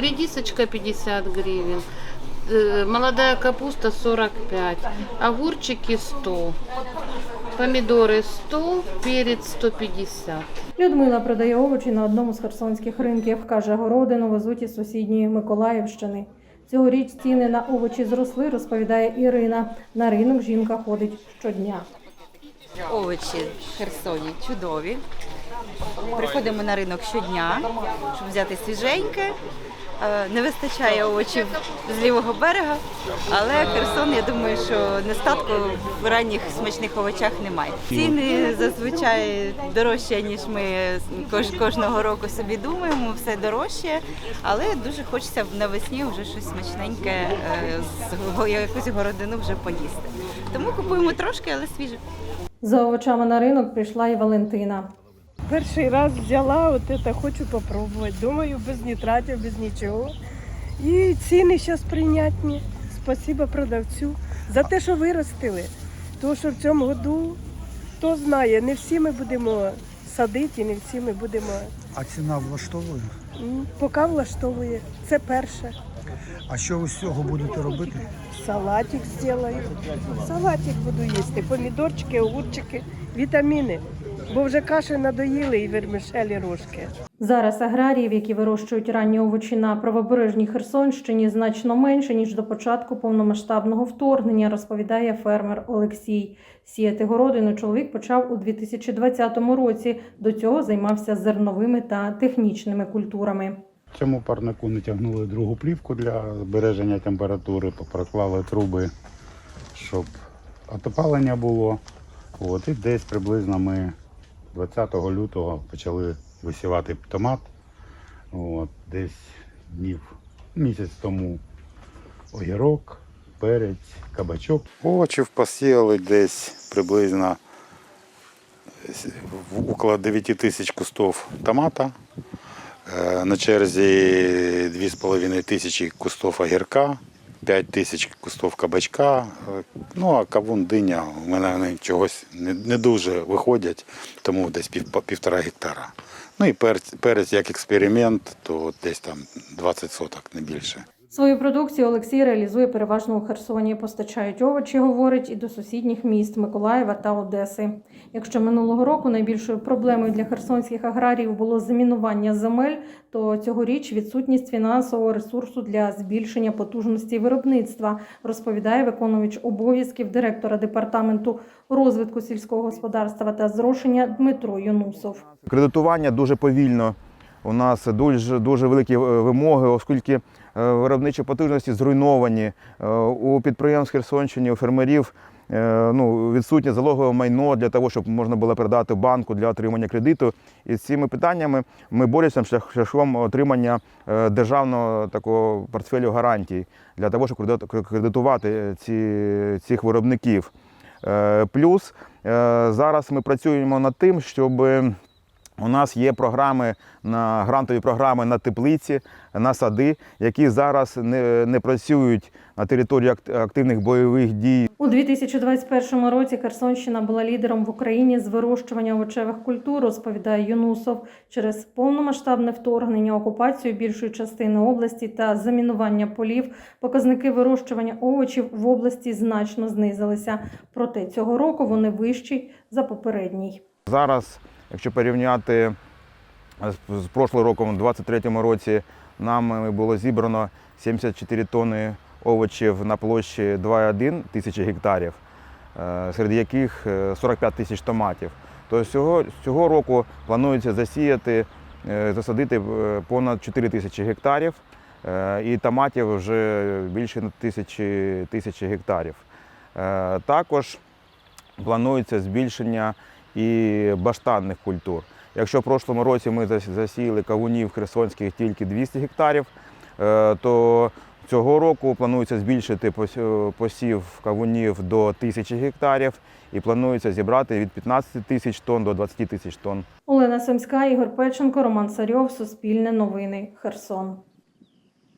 Редисочка 50 гривен, э, молодая капуста 45, огурчики 100, помидоры 100, перец 150. Людмила продає овочі на одному з херсонських ринків. Каже, городину везуть із сусідньої Миколаївщини. Цьогоріч ціни на овочі зросли, розповідає Ірина. На ринок жінка ходить щодня. Овочі в Херсоні чудові. Приходимо на ринок щодня, щоб взяти свіженьке. Е, Не вистачає овочів з лівого берега, але Херсон, я думаю, що нестатку в ранніх смачних овочах немає. Ціни зазвичай дорожчі, ніж ми кож- кожного року собі думаємо, все дорожче, але дуже хочеться навесні вже щось смачненьке, е, з якусь городину вже поїсти. Тому купуємо трошки, але свіже. За овочами на ринок прийшла і Валентина. Перший раз взяла, от это хочу попробувати. Думаю, без нітратів, без нічого. І ціни зараз прийнятні. Спасибо продавцю за те, що виростили. Тому що в цьому году, хто знає, не всі ми будемо садити, не всі ми будемо. А ціна влаштовує? Поки влаштовує. Це перше. А що ви з цього будете робити? Салатик зроблю. Салатик буду їсти. Помідорчики, огурчики, вітаміни. Бо вже каші надоїли і вермишелі рожки. Зараз аграріїв, які вирощують ранні овочі на правобережній Херсонщині, значно менше ніж до початку повномасштабного вторгнення, розповідає фермер Олексій. Сіяти городину чоловік почав у 2020 році. До цього займався зерновими та технічними культурами. Цьому парнику натягнули другу плівку для збереження температури, проклали труби, щоб отопалення було. От, і десь приблизно ми 20 лютого почали висівати томат. От, десь днів місяць тому огірок, перець, кабачок. Овочів посіяли десь приблизно в- около 9 тисяч кустов томата. Е, На черзі 2,5 тисячі кустов огірка, 5 тисяч кустов кабачка. Е, Ну а кавун диня у мене вони чогось не, не дуже виходять, тому десь пів, півтора гектара. Ну і перець, перець як експеримент, то десь там 20 соток, не більше. Свою продукцію Олексій реалізує переважно у Херсоні. Постачають овочі, говорить, і до сусідніх міст Миколаєва та Одеси. Якщо минулого року найбільшою проблемою для херсонських аграріїв було замінування земель, то цьогоріч відсутність фінансового ресурсу для збільшення потужності виробництва, розповідає виконувач обов'язків директора департаменту розвитку сільського господарства та зрошення Дмитро Юнусов. Кредитування дуже повільно. У нас дуже, дуже великі е, вимоги, оскільки е, виробничі потужності зруйновані. Е, У підприємств Херсонщини, у фермерів ну, відсутнє залогове майно для того, щоб можна було передати банку для отримання кредиту. І з цими питаннями ми боремося шлях- шляхом отримання державного такого портфелю гарантій для того, щоб кредитувати ці, цих виробників. Плюс зараз ми працюємо над тим, щоб у нас є програми на грантові програми на теплиці, на сади, які зараз не, не працюють на території ак- активних бойових дій. У 2021 році Херсонщина була лідером в Україні з вирощування овочевих культур, розповідає Юнусов. Через повномасштабне вторгнення, окупацію більшої частини області та замінування полів показники вирощування овочів в області значно знизилися. Проте цього року вони вищі за попередній. Зараз, якщо порівняти з, з прошлим роком, у 2023 році, нами було зібрано 74 тонни овочів на площі 2,1 тисячі гектарів, е, серед яких е, 45 тисяч томатів. То цього, цього року планується засіяти, е, засадити е, понад 4 тисячі гектарів, е, і томатів вже більше тисячі, тисячі гектарів. Е, Також планується збільшення і баштанних культур. Якщо в прошлому році ми зас- засіяли кавунів херсонських тільки 200 гектарів, е, то цього року планується збільшити пос- посів кавунів до 1000 гектарів і планується зібрати від 15 тисяч тонн до 20 тисяч тонн. Олена Семська, Ігор Печенко, Роман Царьов, Суспільне новини, Херсон.